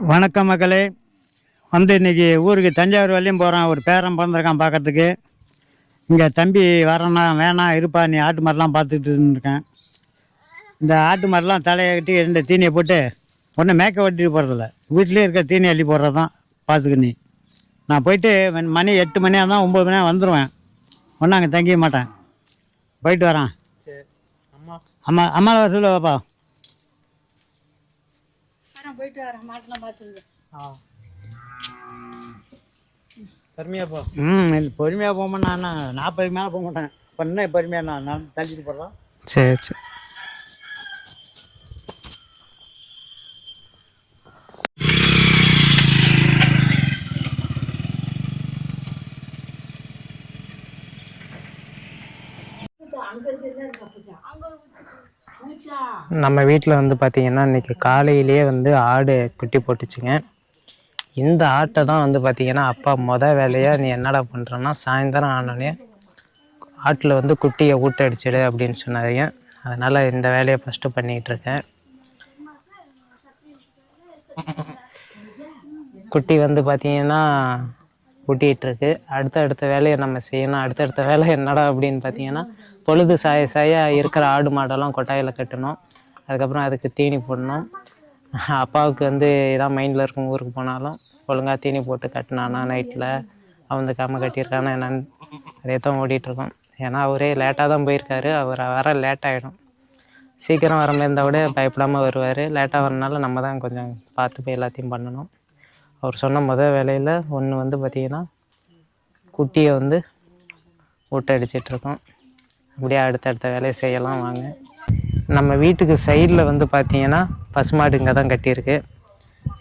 வணக்கம் மக்களே வந்து இன்னைக்கு ஊருக்கு தஞ்சாவூர் வரையும் போகிறோம் ஒரு பேரன் பிறந்திருக்கான் பார்க்கறதுக்கு. இங்கே தம்பி வரேன்னா வேணாம் இருப்பா நீ ஆட்டு மாடெலாம் பார்த்துட்டு இருந்திருக்கேன். இந்த ஆட்டு மாடெலாம் தலையை கட்டி ரெண்டு தீனியை போட்டு ஒன்றும் மேக்க வெட்டிட்டு போகிறதில்ல வீட்டிலே இருக்க தீனி அள்ளி போடுறது தான் பார்த்துக்க நீ. நான் போயிட்டு மணி- எட்டு மணியாக தான் ஒம்பது மணியாக வந்துடுவேன் ஒன்றும் அங்கே தங்கிக்க மாட்டேன். போயிட்டு வரேன். அம்மா. அம்மா அம்மாவை வர பாப்பா போயிட்டு வரேன் மாட்டெல்லாம் பார்த்துங்க ஆ. போ. ம் பொறுமையாக போக மாட்டேன் நான் நாற்பதுக்கு மேலே போக மாட்டேன் இப்போ என்ன பொறுமையாக நான் நான் தள்ளிட்டு போடுறோம் சரி சரி. நம்ம வீட்டில் வந்து பார்த்திங்கன்னா இன்றைக்கி காலையிலேயே வந்து ஆடு குட்டி போட்டுச்சுங்க. இந்த ஆட்டை தான் வந்து பார்த்திங்கன்னா அப்பா மொதல் வேலையாக நீ என்னடா பண்ணுறன்னா சாயந்தரம் ஆனோடனே ஆட்டில் வந்து குட்டியை ஊட்டடிச்சிடு அப்படின்னு சொன்னாங்க அதனால் இந்த வேலையை ஃபஸ்ட்டு பண்ணிகிட்ருக்கேன் குட்டி வந்து பார்த்திங்கன்னா ஊட்டிகிட்டு இருக்கு. அடுத்த அடுத்த வேலையை நம்ம செய்யணும். அடுத்தடுத்த வேலை என்னடா அப்படின்னு பார்த்திங்கன்னா பொழுது சாய சாய இருக்கிற ஆடு மாடெல்லாம் கொட்டாயில் கட்டணும். அதுக்கப்புறம் அதுக்கு தீனி போடணும். அப்பாவுக்கு வந்து இதான் மைண்டில் இருக்கும் ஊருக்கு போனாலும் ஒழுங்காக தீனி போட்டு கட்டினானா நைட்டில் அவன் அவந்துக்காம கட்டியிருக்கானா என்னன்னு அதே தான் ஓடிட்டுருக்கோம். ஏன்னா அவரே லேட்டாக தான் போயிருக்காரு. அவர் வர லேட் ஆகிடும் சீக்கிரம் வர மாதிரி இருந்தால் கூட பயப்படாமல் வருவார். லேட்டாக வரனால நம்ம தான் கொஞ்சம் பார்த்து போய் எல்லாத்தையும் பண்ணணும். அவர் சொன்ன முதல் வேலையில் ஒன்று வந்து பார்த்திங்கன்னா குட்டியை வந்து ஊட்டடிச்சிட்ருக்கோம் அப்படியே அடுத்தடுத்த வேலையை செய்யலாம் வாங்க. நம்ம வீட்டுக்கு சைடில் வந்து பார்த்தீங்கன்னா பசுமாடு இங்கே தான் கட்டியிருக்கு.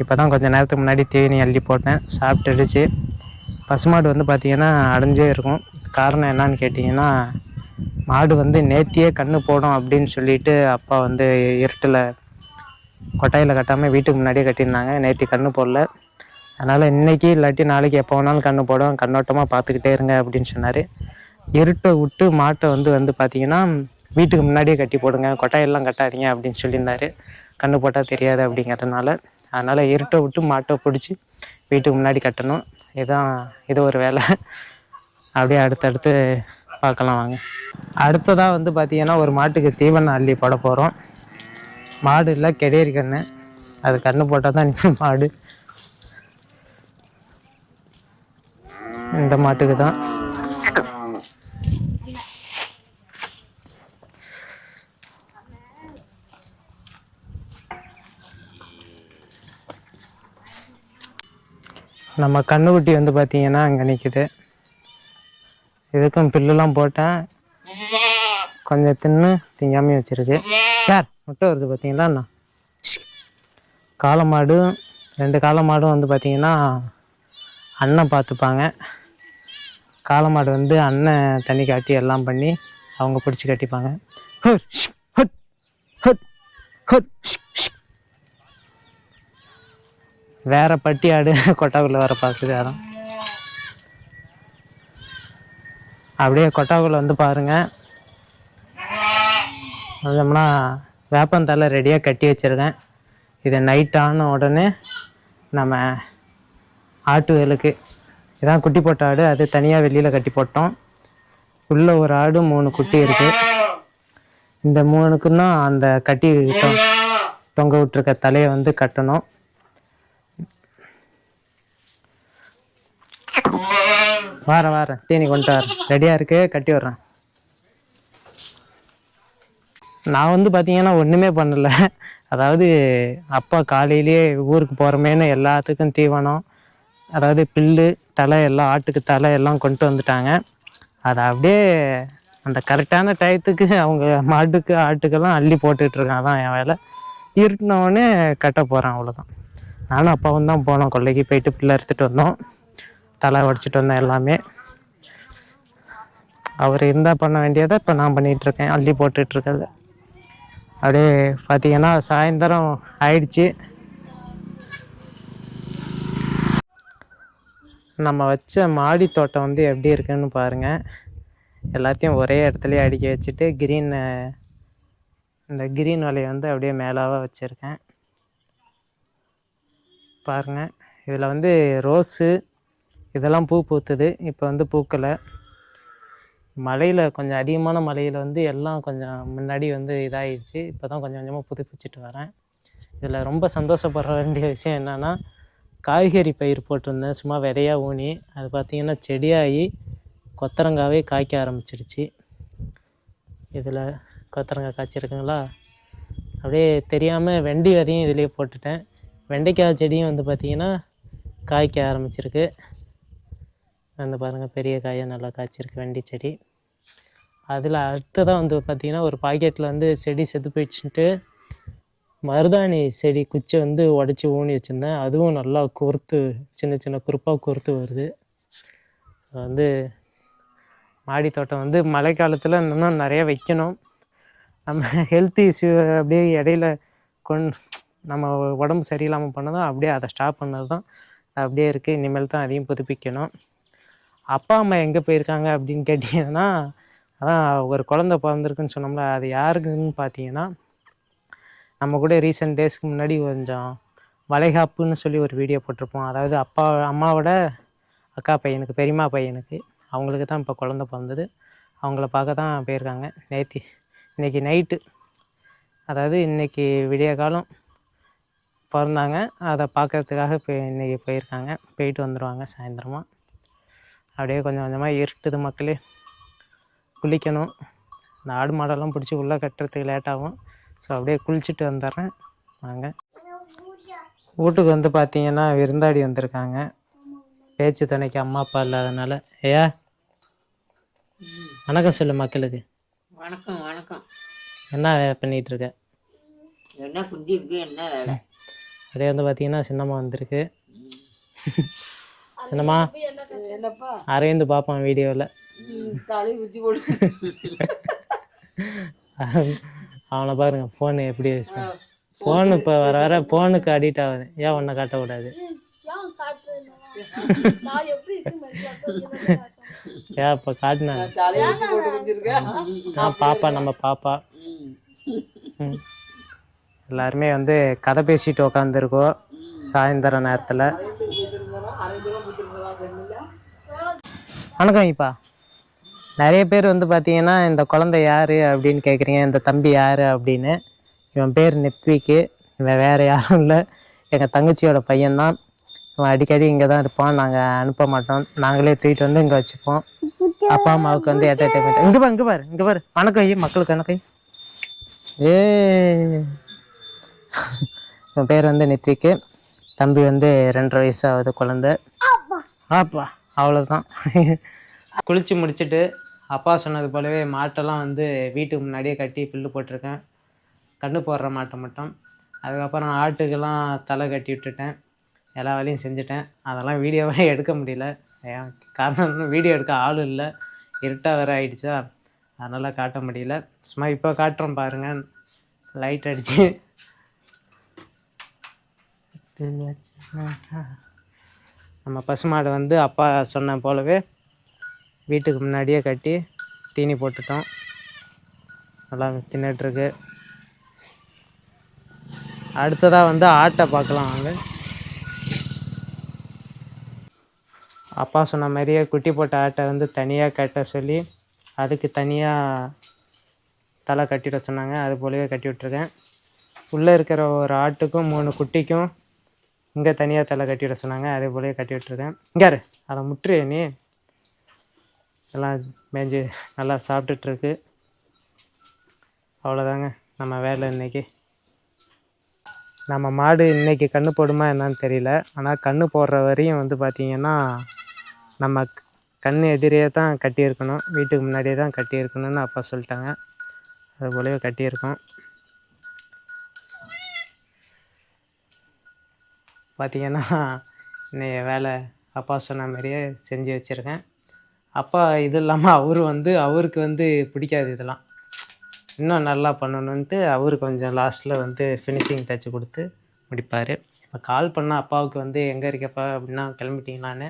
இப்போ தான் கொஞ்சம் நேரத்துக்கு முன்னாடி தீனி அள்ளி போட்டேன் சாப்பிட்டுடுச்சு. பசுமாடு வந்து பார்த்திங்கன்னா அடைஞ்சே இருக்கும். காரணம் என்னன்னு கேட்டிங்கன்னா மாடு வந்து நேத்தியே கண்ணு போடும் அப்படின்னு சொல்லிட்டு அப்பா வந்து இருட்டில் கொட்டாயில் கட்டாமல் வீட்டுக்கு முன்னாடியே கட்டியிருந்தாங்க. நேற்று கண்ணு போடல. அதனால் இன்றைக்கி இல்லாட்டி நாளைக்கு எப்போ வேணாலும் கண்ணு போடும். கண்ணோட்டமாக பார்த்துக்கிட்டே இருங்க அப்படின்னு சொன்னார். இருட்டை விட்டு மாட்டை வந்து வந்து பார்த்திங்கன்னா வீட்டுக்கு முன்னாடியே கட்டி போடுங்க கொட்டாயெல்லாம் கட்டாதீங்க அப்படின்னு சொல்லியிருந்தாரு. கண்ணு போட்டால் தெரியாது அப்படிங்கிறதுனால. அதனால் இருட்டை விட்டு மாட்டை பிடிச்சி வீட்டுக்கு முன்னாடி கட்டணும். இதுதான் இது ஒரு வேலை. அப்படியே அடுத்தடுத்து பார்க்கலாம் வாங்க. அடுத்ததாக வந்து பார்த்தீங்கன்னா ஒரு மாட்டுக்கு தீவனம் அள்ளி போட போகிறோம் மாடு இல்லை கெடேரி கண்ணு. அது கண்ணு போட்டால் தான் நிற்கும் மாடு. இந்த மாட்டுக்கு தான். நம்ம கண்ணுக்குட்டி வந்து பார்த்தீங்கன்னா அங்கே நிற்கிது இதுக்கும் பில்லுலாம் போட்டேன் கொஞ்சம் தின்னு திங்காமையும் வச்சிருக்கு. யார்? முட்டை வருது பார்த்தீங்களா அண்ணா? காளை மாடும் ரெண்டு காளை மாடும் வந்து பார்த்தீங்கன்னா அண்ணன் பார்த்துப்பாங்க காளை மாடு வந்து அண்ணன் தண்ணி காட்டி எல்லாம் பண்ணி அவங்க பிடிச்சி கட்டிப்பாங்க. ஹட் ஹட் ஹட் ஹட் வேற பட்டி ஆடு கொட்டாக்குள்ளே வர பார்க்குது யாரும் அப்படியே கொட்டாக்குள்ளே வந்து பாருங்கள் வந்தோம்னா வேப்பந்தலை ரெடியாக கட்டி வச்சுருக்கேன். இது நைட் ஆன உடனே நம்ம ஆட்டுகளுக்கு இதான் குட்டி போட்ட ஆடு அது தனியாக வெளியில் கட்டி போட்டோம். உள்ளே ஒரு ஆடு மூணு குட்டி இருக்குது இந்த மூணுக்குன்னா அந்த கட்டி தொங்க விட்டுருக்க தலையை வந்து கட்டணும். வாரேன் வாரேன். தீனி கொண்டு வரேன். ரெடியாக இருக்கு கட்டி விட்றேன். நான் வந்து பார்த்தீங்கன்னா ஒன்றுமே பண்ணல. அதாவது அப்பா காலையிலேயே ஊருக்கு போகிறோமேனு எல்லாத்துக்கும் தீவனம் அதாவது புல்லு தலை எல்லாம் ஆட்டுக்கு தலை எல்லாம் கொண்டு வந்துட்டாங்க. அதை அப்படியே அந்த கரெக்டான டயத்துக்கு அவங்க மாட்டுக்கு ஆட்டுக்கெல்லாம் அள்ளி போட்டுட்டு இருக்கான். அதான் என் வேலை. இருட்டினவுடனே கட்ட போகிறேன் அவ்வளோதான் நானும் அப்பாவும் தான் போனோம். கொல்லைக்கு போயிட்டு புல்லை எடுத்துகிட்டு வந்தோம். தலை உடச்சிட்டு வந்தேன் எல்லாமே. அவர் இருந்தால் பண்ண வேண்டியதை இப்போ நான் பண்ணிகிட்டு இருக்கேன் அள்ளி போட்டுட்ருக்கிறது அப்படியே பார்த்தீங்கன்னா சாயந்தரம் ஆயிடுச்சு. நம்ம வச்ச மாடி தோட்டம் வந்து எப்படி இருக்குன்னு பாருங்கள் எல்லாத்தையும் ஒரே இடத்துலையே அடுக்கி வச்சுட்டு க்ரீன் இந்த க்ரீன் வலையை வந்து அப்படியே மேலாவாக வச்சுருக்கேன். பாருங்கள் இதில் வந்து ரோஸு இதெல்லாம் பூ பூத்துது. இப்போ வந்து பூக்கலை. மழையில் கொஞ்சம் அதிகமான மழையில் வந்து எல்லாம் கொஞ்சம் முன்னாடி வந்து இதாகிடுச்சு இப்போ தான் கொஞ்சம் கொஞ்சமாக புதுப்பிச்சுட்டு வரேன். இதில் ரொம்ப சந்தோஷப்படுற வேண்டிய விஷயம் என்னென்னா காய்கறி பயிர் போட்டிருந்தேன். சும்மா விதையாக ஊனி. அது பார்த்திங்கன்னா செடியாகி கொத்தரங்காவே காய்க்க ஆரம்பிச்சிடுச்சு இதில் கொத்தரங்காய் காய்ச்சிருக்குங்களா? அப்படியே தெரியாமல் வெண்டி விதையும் இதிலே போட்டுட்டேன். வெண்டைக்காய் செடியும் வந்து பார்த்திங்கன்னா காய்க்க ஆரம்பிச்சிருக்கு. அந்த பாருங்கள் பெரிய காயாக நல்லா காய்ச்சிருக்கு வெண்டி செடி. அதில் அடுத்ததாக வந்து பார்த்திங்கன்னா ஒரு பாக்கெட்டில் வந்து செடி செத்து போயிடுச்சுட்டு மருதாணி செடி குச்சை வந்து உடச்சி ஊனி வச்சுருந்தேன். அதுவும் நல்லா குறுத்து சின்ன சின்ன குறுப்பாக குறுத்து வருது. அது வந்து மாடி தோட்டம் வந்து மழை காலத்தில் இன்னும் நிறைய வைக்கணும். நம்ம ஹெல்த் இஷ்யூ அப்படியே இடையில கொண் நம்ம உடம்பு சரியில்லாமல் பண்ணதும் அப்படியே அதை ஸ்டாப் பண்ணது தான் அப்படியே இருக்குது இனிமேல் தான் அதையும் புதுப்பிக்கணும். அப்பா அம்மா எங்கே போயிருக்காங்க அப்படின்னு கேட்டிங்கன்னா அதான் ஒரு குழந்த பிறந்திருக்குன்னு சொன்னோம்ல அது யாருக்குன்னு பார்த்தீங்கன்னா நம்ம கூட ரீசெண்ட் டேஸ்க்கு முன்னாடி கொஞ்சம் வளைகாப்புன்னு சொல்லி ஒரு வீடியோ போட்டிருப்போம். அதாவது அப்பா அம்மாவோட அக்கா பையனுக்கு பெரியம்மா பையனுக்கு அவங்களுக்கு தான் இப்போ குழந்த பிறந்தது. அவங்கள பார்க்க தான் போயிருக்காங்க. நேத்தி இன்னைக்கு நைட்டு அதாவது இன்னைக்கு விடிய காலம் பிறந்தாங்க. அதை பார்க்கறதுக்காக இப்போ இன்றைக்கி போயிருக்காங்க. போயிட்டு வந்துடுவாங்க சாயந்தரமாக அப்படியே கொஞ்சம் கொஞ்சமாக இருட்டுது மக்களே. குளிக்கணும். இந்த ஆடு மாடெல்லாம் பிடிச்சி உள்ளே கட்டுறதுக்கு லேட் ஆகும். ஸோ அப்படியே குளிச்சுட்டு வந்துடுறேன். வாங்க. வீட்டுக்கு வந்து பார்த்தீங்கன்னா விருந்தாடி வந்திருக்காங்க. பேச்சு துணைக்கு அம்மா அப்பா இல்லாதனால. ஏயா வணக்கம் சொல்லு மக்களுக்கு. வணக்கம் வணக்கம். என்ன பண்ணிகிட்டு இருக்க? என்ன குஞ்சு இருக்கு என்ன அப்படியே வந்து பார்த்தீங்கன்னா சின்னம்மா வந்திருக்கு. சின்னம்மா? என்னப்பா? அரவிந்த் பார்ப்பான் வீடியோவில் அவனை பாருங்க ஃபோனு எப்படி யூஸ் பண்ண ஃபோன் இப்போ வர வர ஃபோனுக்கு அடிக்ட் ஆகுது ஏன் ஒன்றை காட்டக்கூடாது ஏன் இப்போ காட்டினாங்க? ஆ பாப்பா நம்ம பாப்பா. ம். எல்லாருமே வந்து கதை பேசிட்டு உக்காந்துருக்கோம் சாயந்தர நேரத்தில். வணக்கம் இப்பா நிறைய பேர் வந்து பார்த்தீங்கன்னா இந்த குழந்தை யார் அப்படின்னு கேட்குறீங்க இந்த தம்பி யார் அப்படின்னு. இவன் பேர் நெத்விக்கு இவன் வேறு யாரும் இல்லை. எங்கள் தங்கச்சியோட பையன்தான். இவன் அடிக்கடி இங்கே தான் இருப்பான். நாங்கள் அனுப்ப மாட்டோம். நாங்களே தூக்கிட்டு வந்து இங்கே வச்சுப்போம். அப்பா அம்மாவுக்கு வந்து என்டர்டைன்மெண்ட் இங்கே பாரு இங்கே பாரு இங்கே பாரு. வணக்கம் ஐயா மக்களுக்கு வணக்கம் ஏ இவன் பேர் வந்து நித்விக்கு. தம்பி வந்து ரெண்டரை வயசு ஆகுது குழந்தை. ஆப்பா அவ்வளோதான் குளிச்சு முடிச்சுட்டு அப்பா சொன்னது போலவே மாட்டெல்லாம் வந்து வீட்டுக்கு முன்னாடியே கட்டி புல்லு போட்டிருக்கேன். கண்ணு போடுற மாட்டை மட்டும். அதுக்கப்புறம் ஆட்டுக்கெல்லாம் தலை கட்டி விட்டுட்டேன். எல்லா வேலையும் செஞ்சுட்டேன். அதெல்லாம் வீடியோவே எடுக்க முடியல. ஏன் காரணம் வீடியோ எடுக்க ஆள் இல்லை. இருட்டாக வேறு ஆயிடுச்சா? அதனால் காட்ட முடியல. சும்மா இப்போ காட்டுறோம் பாருங்கள் லைட் அடிச்சு. நம்ம பசுமாடை வந்து அப்பா சொன்ன போலவே வீட்டுக்கு முன்னாடியே கட்டி தீனி போட்டுட்டோம். நல்லா தின்னுட்டுருக்கு. அடுத்ததாக வந்து ஆட்டை பார்க்கலாம் வாங்க. அப்பா சொன்ன மாதிரியே குட்டி போட்ட ஆட்டை வந்து தனியாக கட்ட சொல்லி அதுக்கு தனியாக தலை கட்டிட சொன்னாங்க. அது போலவே கட்டி விட்ருக்கேன் உள்ளே இருக்கிற ஒரு ஆட்டுக்கும் மூணு குட்டிக்கும் இங்கே தனியாக தலை கட்டி விட சொன்னாங்க அதே போலவே கட்டி விட்டுருக்கேன். இங்கே அதை முற்று நீ. எல்லாம் மேய்ஞ்சி நல்லா சாப்பிட்டுட்ருக்கு அவ்வளோதாங்க நம்ம வேலை இன்னைக்கு. நம்ம மாடு இன்னைக்கு கண்ணு போடுமா என்னன்னு தெரியல. ஆனால் கண்ணு போடுற வரையும் வந்து பார்த்திங்கன்னா நம்ம கண் எதிரே தான் கட்டியிருக்கணும். வீட்டுக்கு முன்னாடியே தான் கட்டியிருக்கணும்னு அப்பா சொல்லிட்டாங்க. அது போலவே கட்டியிருக்கோம். பார்த்திங்கன்னா இன்னைய வேலை அப்பா சொன்ன மாதிரியே செஞ்சு வச்சுருக்கேன். அப்பா இது இல்லாமல் அவர் வந்து அவருக்கு வந்து பிடிக்காது இதெல்லாம். இன்னும் நல்லா பண்ணணுன்ட்டு அவர் கொஞ்சம் லாஸ்ட்டில் வந்து ஃபினிஷிங் டச் கொடுத்து முடிப்பார். இப்போ கால் பண்ணால் அப்பாவுக்கு வந்து எங்கே இருக்கப்பா? அப்படின்னா கிளம்பிட்டீங்களான்னு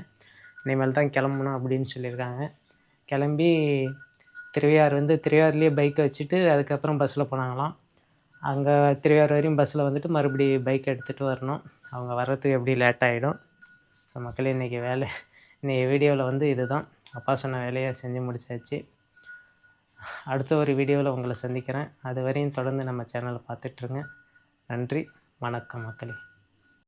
இனிமேல் தான் கிளம்பணும் அப்படின்னு சொல்லியிருக்காங்க. கிளம்பி திருவையார் வந்து திருவையார்லேயே பைக்கை வச்சுட்டு அதுக்கப்புறம் பஸ்ஸில் போனாங்களாம். அங்கே திருவாரூர் வரையும் பஸ்ஸில் வந்துட்டு மறுபடி பைக் எடுத்துகிட்டு வரணும். அவங்க வர்றதுக்கு எப்படி லேட் ஆகிடும் ஸோ மக்களே இன்றைக்கி வேலை இன்றைக்கி வீடியோவில் வந்து இதுதான். அப்பா சொன்ன வேலையை செஞ்சு முடிச்சாச்சு. அடுத்த ஒரு வீடியோவில் உங்களை சந்திக்கிறேன். அது வரையும் தொடர்ந்து நம்ம சேனலை பார்த்துட்ருங்க நன்றி வணக்கம் மக்களே.